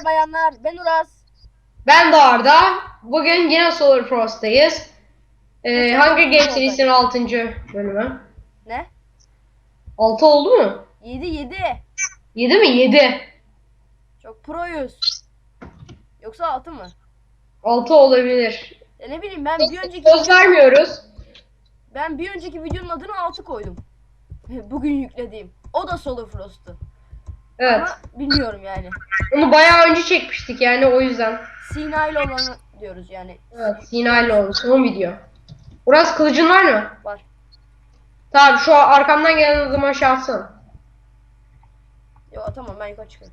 Beyler bayanlar ben Uras. Ben de Arda. Bugün yine Solar Frost'tayız. Ee, Hunger Games serisinin 6. bölümü. Ne? 6 oldu mu? 7 7. 7 mi? 7. Çok proyuz. Yoksa 6 mı? 6 olabilir. Ya ne bileyim ben bir önceki Söz vermiyoruz. ben bir önceki videonun adını 6 koydum. Bugün yüklediğim. O da Solar Frost'tu. Evet. Ama bilmiyorum yani. Onu bayağı önce çekmiştik yani o yüzden. Sina ile olanı diyoruz yani. Evet. Sina ile oldu. Son video. Uras kılıcın var mı? Var. Tamam şu arkamdan gelen adamı aşağı atsana. Yok tamam ben yukarı çıkarım.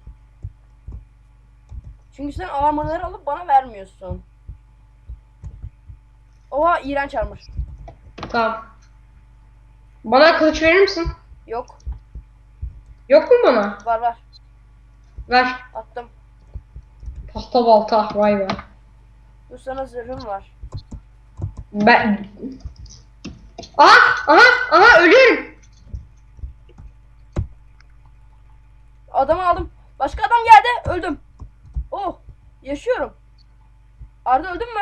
Çünkü sen armorları alıp bana vermiyorsun. Oha iğrenç armor. Tamam. Bana kılıç verir misin? Yok. Yok mu bana? Var var. Ver. Attım. Tahta balta. Vay be. Dur sana zırhım var. Ben... Aha! Aha! Aha! Ölüyorum! Adamı aldım. Başka adam geldi. Öldüm. Oh. Yaşıyorum. Arda öldün mü?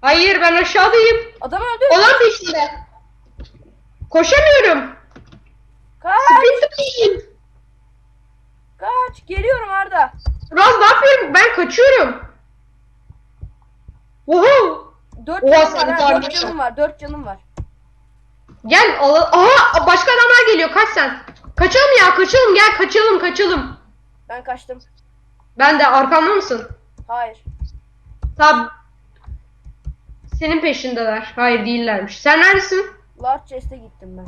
Hayır ben aşağıdayım. Adam öldü. Olan peşinde. Koşamıyorum. Kaç. Sprinter'ıyım. Kaç. Geliyorum Arda. Raz ne yapıyorum? Ben kaçıyorum. Wow! Dört Oha, canım var. ha, Dört canım var. Dört canım var. Gel al. Aha! Başka adamlar geliyor. Kaç sen. Kaçalım ya. Kaçalım. Gel kaçalım. Kaçalım. Ben kaçtım. Ben de arkamda mısın? Hayır. Tab. Senin peşindeler. Hayır değillermiş. Sen neredesin? Large chest'e gittim ben.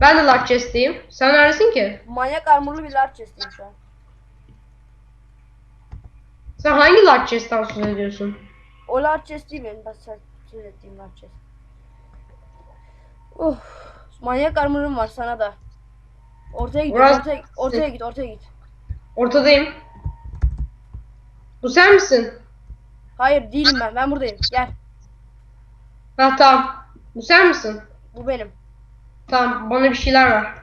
Ben de Lark Chest'teyim. Sen neredesin ki? Manyak armorlu bir large chest'teyim şu an. Sen hangi Lark Chest'ten söz ediyorsun? O large chest değil benim. Ben söz ettiğim large chest. Uf. Manyak armorum var sana da. Ortaya git. Biraz- Ortaya, ortaya git. Ortaya git. Ortadayım. Bu sen misin? Hayır değilim ben. Ben buradayım. Gel. Ha tamam. Bu sen misin? Bu benim. Tamam bana bir şeyler ver.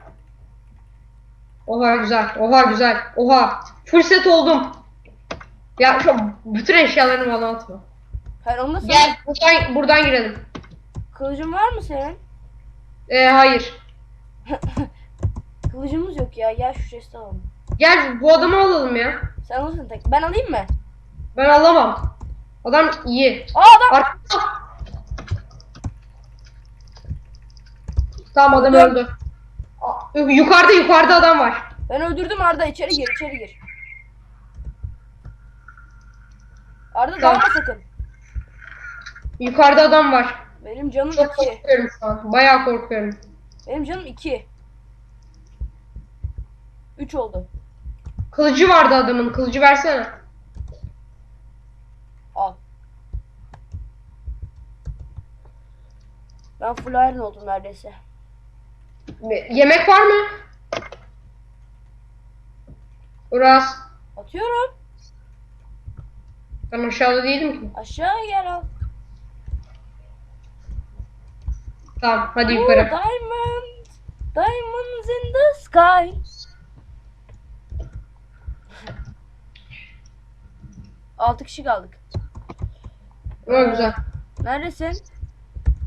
Oha güzel. Oha güzel. Oha. Full set oldum. Ya şu bütün eşyalarını bana atma. Hayır onu da sana. Gel buradan, buradan girelim. Kılıcın var mı senin? Ee, hayır. Kılıcımız yok ya. Gel şu chest'i alalım. Gel bu adamı alalım ya. Sen alırsın tek. Ben alayım mı? Ben alamam. Adam iyi. Aa adam. Arkada. Tamam adam öldü. Aa, Yukarıda yukarıda adam var. Ben öldürdüm Arda. içeri gir. içeri gir. Arda dalma sakın. Yukarıda adam var. Benim canım Çok 2. korkuyorum şu an. Bayağı korkuyorum. Benim canım 2. 3 oldu. Kılıcı vardı adamın. Kılıcı versene. Al. Ben full iron oldum neredeyse. Yemek var mı? Uras. Atıyorum. Ben aşağıda değilim ki. Aşağı gel al. Tamam hadi Ooh, yukarı. diamond. Diamonds in the sky. Altı kişi kaldık. O güzel. Neredesin?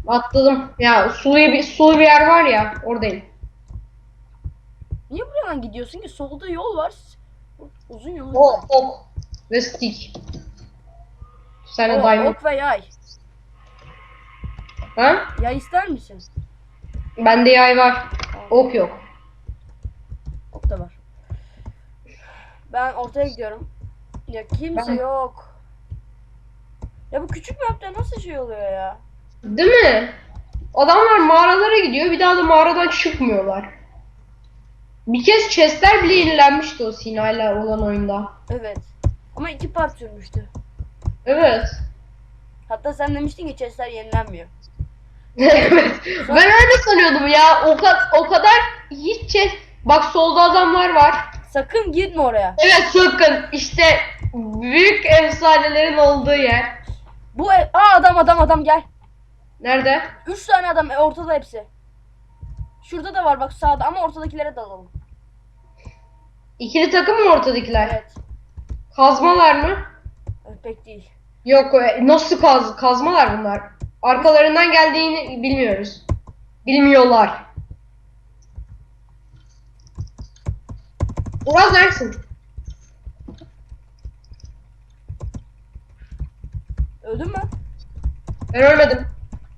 Atladım. Ya sulu bir sulu bir yer var ya oradayım. Niye buradan gidiyorsun ki? Solda yol var. Uzun yol. O ok ve stick. Sen de O, diamond. ok ve yay. Ha? Yay ister misin? Bende yay var. Ok yok. Ok da var. Ben ortaya gidiyorum. Ya kimse Ben- yok. Ya bu küçük map'te nasıl şey oluyor ya? Değil mi? Adamlar mağaralara gidiyor bir daha da mağaradan çıkmıyorlar. Bir kez chestler bile yenilenmişti o Sina'yla olan oyunda. Evet. Ama iki part sürmüştü. Evet. Hatta sen demiştin ki chestler yenilenmiyor. evet. Ben öyle sanıyordum ya. O, ka- o kadar hiç chest... Bak solda adamlar var. Sakın gitme oraya. Evet sakın. İşte büyük efsanelerin olduğu yer. Bu ev... Aa adam adam adam gel. Nerede? Üç tane adam e, ortada hepsi. Şurada da var bak sağda ama ortadakilere dalalım. İkili takım mı ortadakiler? Evet. Kazmalar mı? Pek değil. Yok e, nasıl kaz kazmalar bunlar. Arkalarından geldiğini bilmiyoruz. Bilmiyorlar. Uraz neredesin? Öldün mü? Ben ölmedim.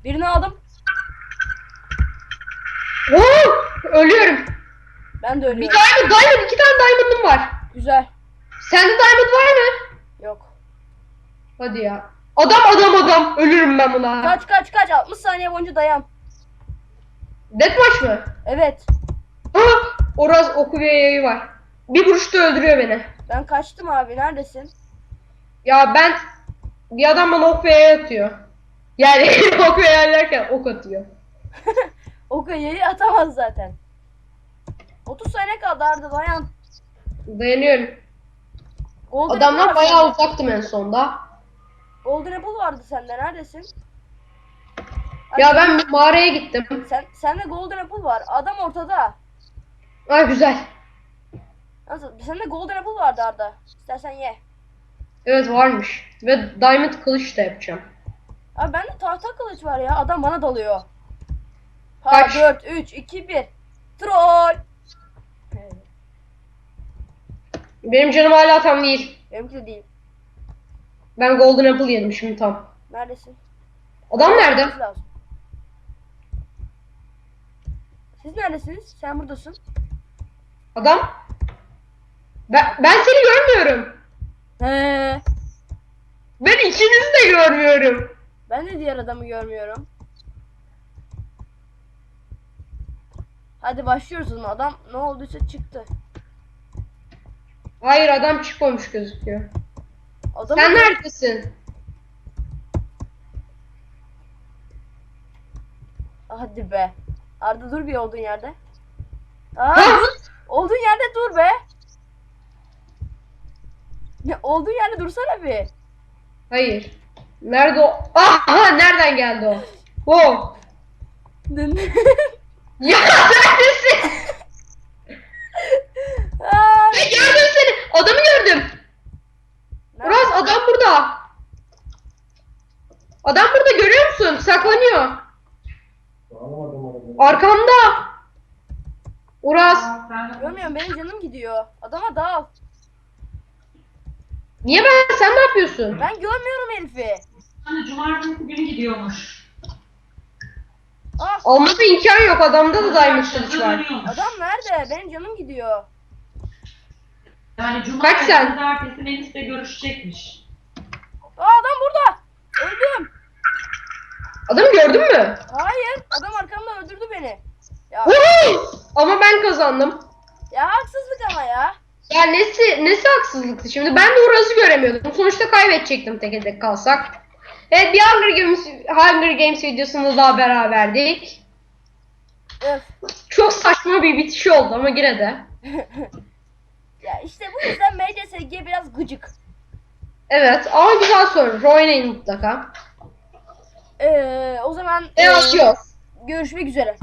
Birini aldım. Oo, ölüyorum. Ben de Bir ölüyorum. diamond, diamond, iki tane diamond'ım var. Güzel. Sende diamond var mı? Yok. Hadi ya. Adam adam adam. Ölürüm ben buna. Kaç kaç kaç 60 saniye boyunca dayan. Deathmatch mı? Evet. Ah, Oraz oku ve yayı var. Bir vuruşta öldürüyor beni. Ben kaçtım abi. Neredesin? Ya ben bir adam bana ok ve yay atıyor. Yani ok ve yay derken ok atıyor. O kayayı atamaz zaten. 30 saniye kaldı Arda dayan. Dayanıyorum. Golden var bayağı uzaktım en sonda. Golden Apple vardı sende. Neredesin? Ya ben bir mağaraya gittim. Sen sende Golden Apple var. Adam ortada. Ay güzel. Nasıl? Sende Golden Apple vardı Arda. İstersen ye. Evet varmış. Ve diamond kılıç da yapacağım. Abi bende tahta kılıç var ya. Adam bana dalıyor. Ha Kaç? 4 3 2 1. Troll. Benim canım hala tam değil. Benimki de değil. Ben golden apple yedim şimdi tam. Neredesin? Adam nerede? Lazım. Siz neredesiniz? Sen buradasın. Adam? Ben, ben seni görmüyorum. He. Ben ikinizi de görmüyorum. Ben de diğer adamı görmüyorum. Hadi başlıyoruz o zaman. Adam ne olduysa çıktı. Hayır adam çıkmamış gözüküyor. Adam Sen neredesin? Hadi be. Arda dur bir olduğun yerde. Aa. Olduğun yerde dur be. Ya, olduğun yerde dursana bir. Hayır. Nerede o? Aha nereden geldi o? Wow. Ya neredesin? Aa, Ben gördüm seni. Adamı gördüm. nerede? Uraz adam burada. Adam burada görüyor musun? Saklanıyor. Arkamda. Uraz. Görmüyorum benim canım gidiyor. Adama dal. Niye ben? Sen ne yapıyorsun? Ben görmüyorum herifi. Hani cumartesi günü gidiyormuş. Ah Almada imkan yok. Adamda da diamond kılıç var. Adam nerede? Benim canım gidiyor. Yani cumartesi sen? pazartesi Melis'le görüşecekmiş. Aa adam burada. Öldüm. Adamı gördün mü? Hayır. Adam arkamda öldürdü beni. Ya! Ama ben kazandım. ya haksızlık ama ya. Ya nesi nesi haksızlıktı şimdi? Ben de Uraz'ı göremiyordum. Sonuçta kaybedecektim tek tek kalsak. Evet bir Hunger Games, Hunger Games videosunda daha beraberdik. Öf. Çok saçma bir bitiş oldu ama yine de. Ya işte bu yüzden MCSG biraz gıcık. Evet ama güzel soru. Oynayın mutlaka. Ee, o zaman E ee, atıyor. görüşmek üzere.